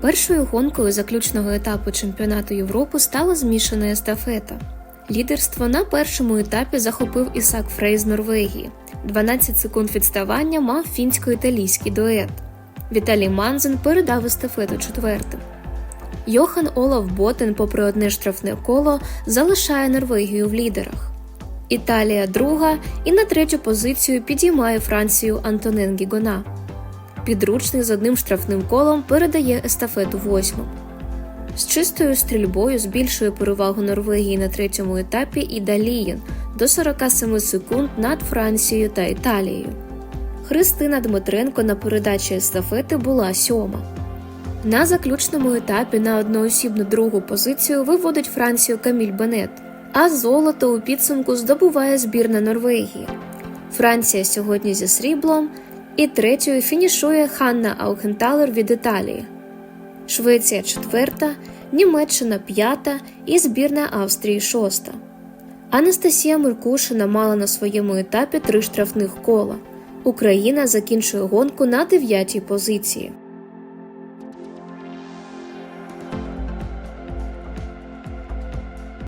Першою гонкою заключного етапу чемпіонату Європи стала змішана естафета. Лідерство на першому етапі захопив Ісак Фрей з Норвегії. 12 секунд відставання мав фінсько-італійський дует. Віталій Манзен передав естафету четвертим. Йохан Олаф Ботен, попри одне штрафне коло, залишає Норвегію в лідерах. Італія друга і на третю позицію підіймає Францію Антонен Гігона. Підручний з одним штрафним колом передає естафету восьмим. З чистою стрільбою збільшує перевагу Норвегії на третьому етапі і Далієн до 47 секунд над Францією та Італією. Христина Дмитренко на передачі естафети була сьома. На заключному етапі на одноосібну другу позицію виводить Францію Каміль Бенет, а золото у підсумку здобуває збірна Норвегії. Франція сьогодні зі сріблом, і третьою фінішує Ханна Аухенталер від Італії. Швеція четверта, Німеччина п'ята і збірна Австрії шоста. Анастасія Муркушина мала на своєму етапі три штрафних кола. Україна закінчує гонку на дев'ятій позиції.